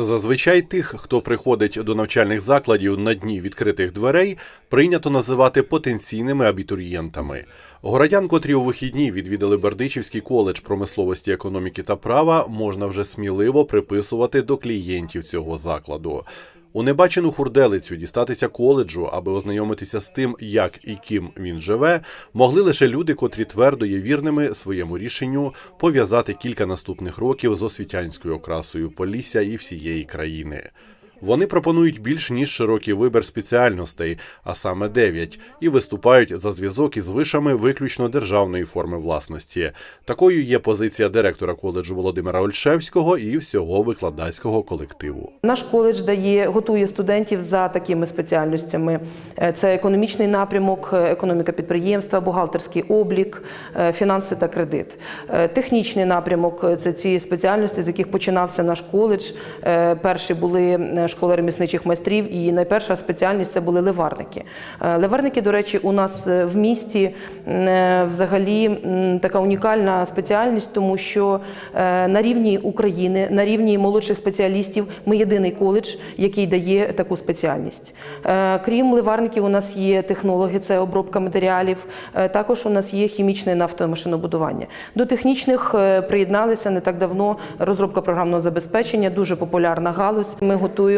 Зазвичай тих, хто приходить до навчальних закладів на дні відкритих дверей, прийнято називати потенційними абітурієнтами. Городян, котрі у вихідні відвідали Бердичівський коледж промисловості, економіки та права, можна вже сміливо приписувати до клієнтів цього закладу. У небачену хурделицю дістатися коледжу, аби ознайомитися з тим, як і ким він живе, могли лише люди, котрі твердо є вірними своєму рішенню пов'язати кілька наступних років з освітянською окрасою Полісся і всієї країни. Вони пропонують більш ніж широкий вибір спеціальностей, а саме дев'ять, і виступають за зв'язок із вишами виключно державної форми власності. Такою є позиція директора коледжу Володимира Ольшевського і всього викладацького колективу. Наш коледж дає, готує студентів за такими спеціальностями: Е, це економічний напрямок, е, економіка підприємства, бухгалтерський облік, е, фінанси та кредит. Технічний напрямок це ці спеціальності, з яких починався наш коледж. Перші були школа ремісничних майстрів, і найперша спеціальність це були ливарники. Е, Ливарники, до речі, у нас е, в місті е, взагалі така унікальна спеціальність, тому що на рівні України, на рівні молодших спеціалістів, ми єдиний коледж, який дає таку спеціальність. Крім ливарників, у нас є технологи, це обробка матеріалів. Також у нас є хімічне і нафтове машинобудування. До технічних приєдналися не так давно розробка програмного забезпечення, дуже популярна галузь. Ми готуємо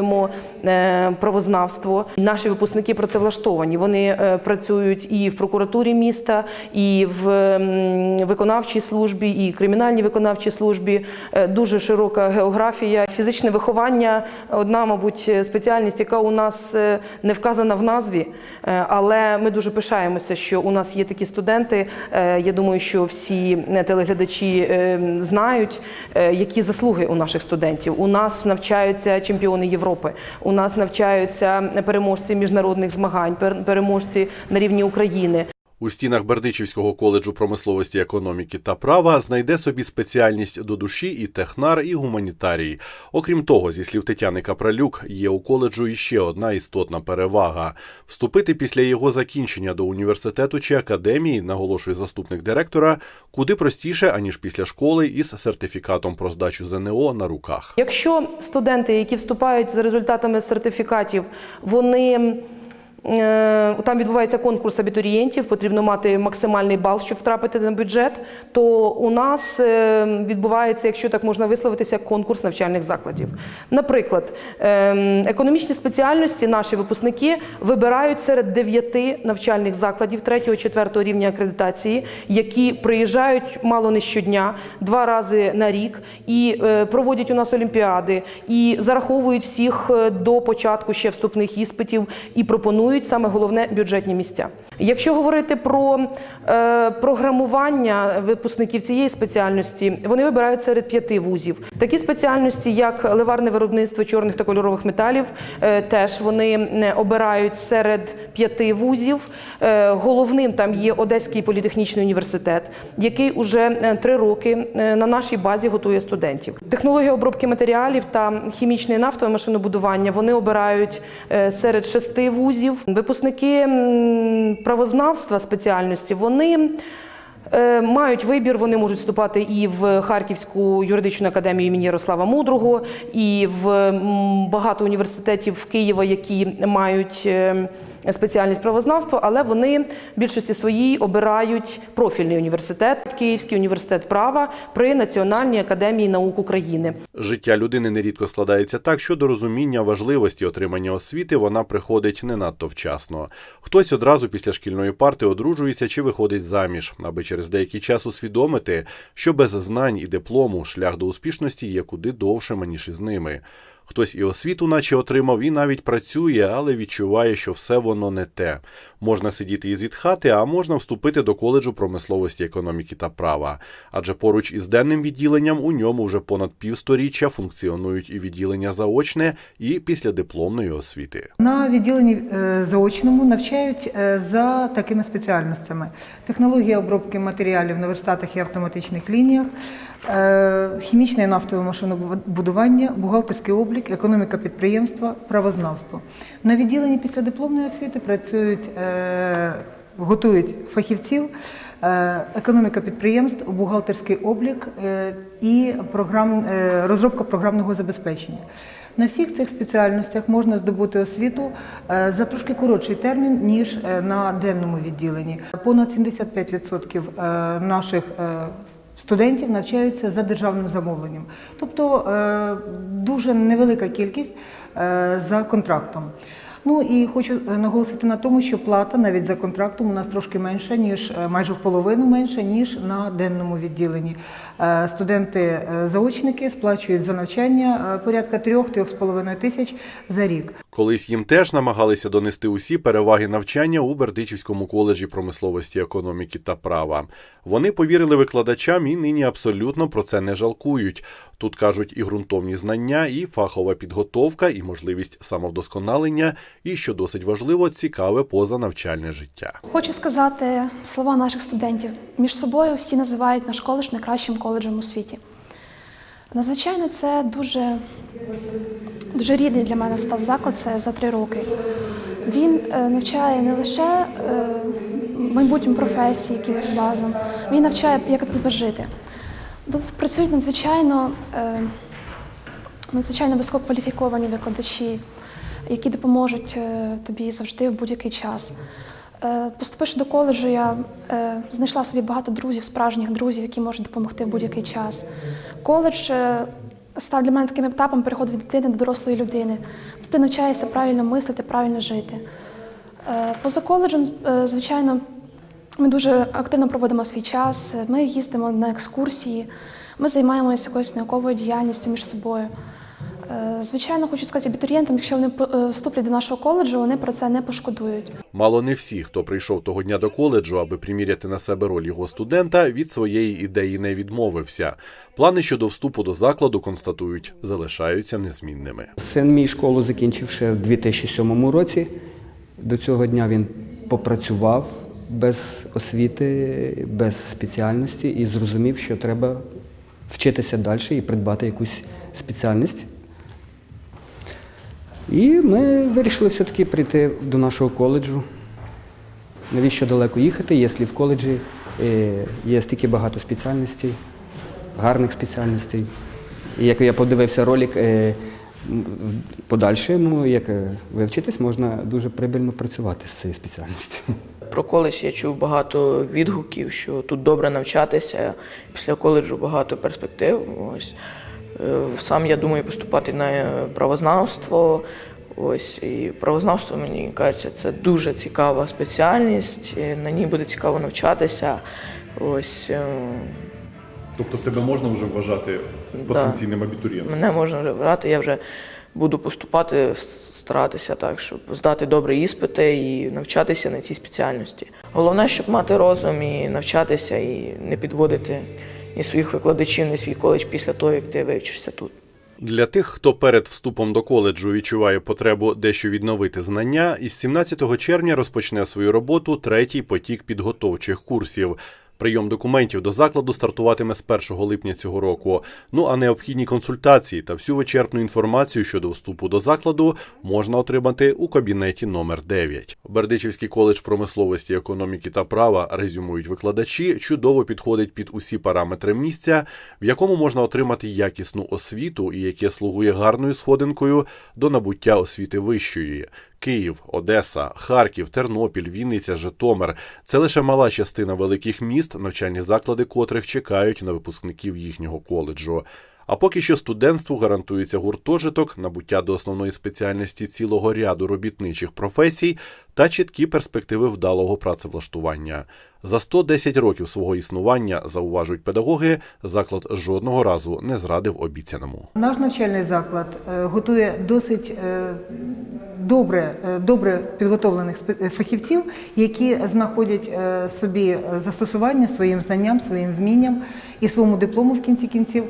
е, правознавство. Наші випускники працевлаштовані. Вони е, працюють і в прокуратурі міста, і в виконавчій службі, і кримінальній виконавчій службі. Е, Дуже широка географія. Фізичне виховання одна, мабуть, спеціальність, яка у нас не вказана в назві, але ми дуже пишаємося, що у нас є такі студенти. Я думаю, що всі телеглядачі знають, які заслуги у наших студентів. У нас навчаються чемпіони Європи, у нас навчаються переможці міжнародних змагань, пер- переможці на рівні України. У стінах Бердичівського коледжу промисловості, економіки та права знайде собі спеціальність до душі і технар, і гуманітарій. Окрім того, зі слів Тетяни Капралюк, є у коледжу іще одна істотна перевага: вступити після його закінчення до університету чи академії, наголошує заступник директора, куди простіше аніж після школи із сертифікатом про здачу ЗНО на руках. Якщо студенти, які вступають за результатами сертифікатів, вони там відбувається конкурс абітурієнтів, потрібно мати максимальний бал, щоб втрапити на бюджет. То у нас е, відбувається, якщо так можна висловитися, конкурс навчальних закладів. Наприклад, е, економічні спеціальності наші випускники вибирають серед дев'яти навчальних закладів 3-4 рівня акредитації, які приїжджають мало не щодня, два рази на рік, і е, проводять у нас олімпіади, і зараховують всіх е, до початку ще вступних іспитів і пропонують саме головне бюджетні місця. Якщо говорити про е, програмування випускників цієї спеціальності, вони вибирають серед п'яти вузів. Такі спеціальності, як ливарне виробництво чорних та кольорових металів, е, теж вони е, обирають серед п'яти вузів. Е, Головним там є Одеський політехнічний університет, який уже е, три роки е, на нашій базі готує студентів. Технологія обробки матеріалів та хімічне і нафтове машинобудування вони обирають серед шести вузів. Випускники правознавства спеціальності вони. Е, Мають вибір, вони можуть вступати і в Харківську юридичну академію імені Ярослава Мудрого, і в багато університетів Києва, які мають е, спеціальність правознавства, але вони в більшості своїй обирають профільний університет, Київський університет права при Національній академії наук України. Життя людини нерідко складається так, що до розуміння важливості отримання освіти вона приходить не надто вчасно. Хтось одразу після шкільної парти одружується чи виходить заміж, аби через деякий час усвідомити, що без знань і диплому шлях до успішності є куди довшим, ніж із ними. Хтось і освіту, наче отримав, і навіть працює, але відчуває, що все воно не те. Можна сидіти і зітхати, а можна вступити до коледжу промисловості, економіки та права. Адже поруч із денним відділенням у ньому вже понад півсторіччя функціонують і відділення заочне, і післядипломної освіти. На відділенні е, заочному навчають е, за такими спеціальностями: технологія обробки матеріалів на верстатах і автоматичних лініях, е, хімічне і нафтове машинобудування, бухгалтерський облік, економіка підприємства, правознавство. На відділенні післядипломної освіти працюють, готують фахівців е, економіка підприємств, бухгалтерський облік е, і програм, е, розробка програмного забезпечення. На всіх цих спеціальностях можна здобути освіту е, за трошки коротший термін, ніж е, на денному відділенні. Понад 75% е, наших е, студентів навчаються за державним замовленням, тобто е, дуже невелика кількість е, за контрактом. Ну і хочу е, наголосити на тому, що плата навіть за контрактом у нас трошки менша, ніж е, майже в половину менша, ніж на денному відділенні. Е, Студенти-заочники сплачують за навчання порядка 3-3,5 тисяч за рік. Колись їм теж намагалися донести усі переваги навчання у Бердичівському коледжі промисловості, економіки та права. Вони повірили викладачам і нині абсолютно про це не жалкують. Тут кажуть і ґрунтовні знання, і фахова підготовка, і можливість самовдосконалення, і що досить важливо, цікаве позанавчальне життя. Хочу сказати слова наших студентів. Між собою всі називають наш коледж найкращим коледжем у світі. Надзвичайно, це дуже, дуже рідний для мене став заклад це за три роки. Він е, навчає не лише е, майбутнім професії, якимось базам, він навчає, як тебе жити. Тут працюють надзвичайно, е, надзвичайно висококваліфіковані викладачі, які допоможуть е, тобі завжди в будь-який час. Е, Поступивши до коледжу, я е, знайшла собі багато друзів, справжніх друзів, які можуть допомогти в будь-який час. Коледж став для мене таким етапом переходу від дитини до дорослої людини. Тут ти навчаєшся правильно мислити, правильно жити. Поза коледжем, звичайно, ми дуже активно проводимо свій час. Ми їздимо на екскурсії, ми займаємося якоюсь науковою діяльністю між собою. Е, Звичайно, хочу сказати абітурієнтам, якщо вони е, вступлять до нашого коледжу, вони про це не пошкодують. Мало не всі, хто прийшов того дня до коледжу, аби приміряти на себе роль його студента, від своєї ідеї не відмовився. Плани щодо вступу до закладу, констатують, залишаються незмінними. Син мій школу закінчив ще в 2007 році. До цього дня він попрацював без освіти, без спеціальності і зрозумів, що треба вчитися далі і придбати якусь спеціальність. І ми вирішили все-таки прийти до нашого коледжу. Навіщо далеко їхати, якщо в коледжі е, є стільки багато спеціальностей, гарних спеціальностей. І як я подивився ролик, е, в подальшому, як е, вивчитись, можна дуже прибильно працювати з цією спеціальністю. Про коледж я чув багато відгуків, що тут добре навчатися. Після коледжу багато перспектив. Ось сам я думаю поступати на правознавство. Ось і правознавство мені кажеться, це дуже цікава спеціальність. На ній буде цікаво навчатися. Ось е, Тобто тебе можна вже вважати потенційним абітурієнтом? мене можна вже брати. Я вже буду поступати, старатися так, щоб здати добрі іспити і навчатися на цій спеціальності. Головне, щоб мати розум і навчатися, і не підводити ні своїх викладачів, ні свій коледж після того, як ти вивчишся тут. Для тих, хто перед вступом до коледжу відчуває потребу дещо відновити знання, із 17 червня розпочне свою роботу третій потік підготовчих курсів. Прийом документів до закладу стартуватиме з 1 липня цього року. Ну а необхідні консультації та всю вичерпну інформацію щодо вступу до закладу можна отримати у кабінеті номер 9. Бердичівський коледж промисловості, економіки та права резюмують викладачі. Чудово підходить під усі параметри місця, в якому можна отримати якісну освіту і яке слугує гарною сходинкою до набуття освіти вищої. Київ, Одеса, Харків, Тернопіль, Вінниця, Житомир це лише мала частина великих міст, навчальні заклади котрих чекають на випускників їхнього коледжу. А поки що студентству гарантується гуртожиток, набуття до основної спеціальності цілого ряду робітничих професій та чіткі перспективи вдалого працевлаштування. За 110 років свого існування, зауважують педагоги, заклад жодного разу не зрадив обіцяному. Наш навчальний заклад е, готує досить е, добре, е, добре підготовлених фахівців, які знаходять собі застосування своїм знанням, своїм вмінням і своєму диплому в кінці кінців.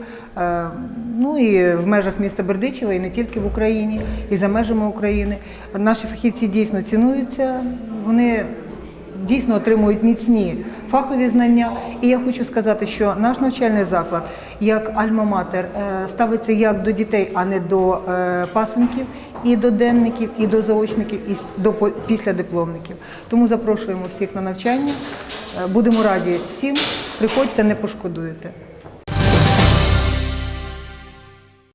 Ну і в межах міста Бердичева, і не тільки в Україні, і за межами України. Наші фахівці дійсно цінуються. Вони дійсно отримують міцні фахові знання. І я хочу сказати, що наш навчальний заклад, як альма-матер, е, ставиться як до дітей, а не до е, пасенків, і до денників, і до заочників, і до післядипломників. Тому запрошуємо всіх на навчання. Е, Будемо раді всім. Приходьте, не пошкодуєте.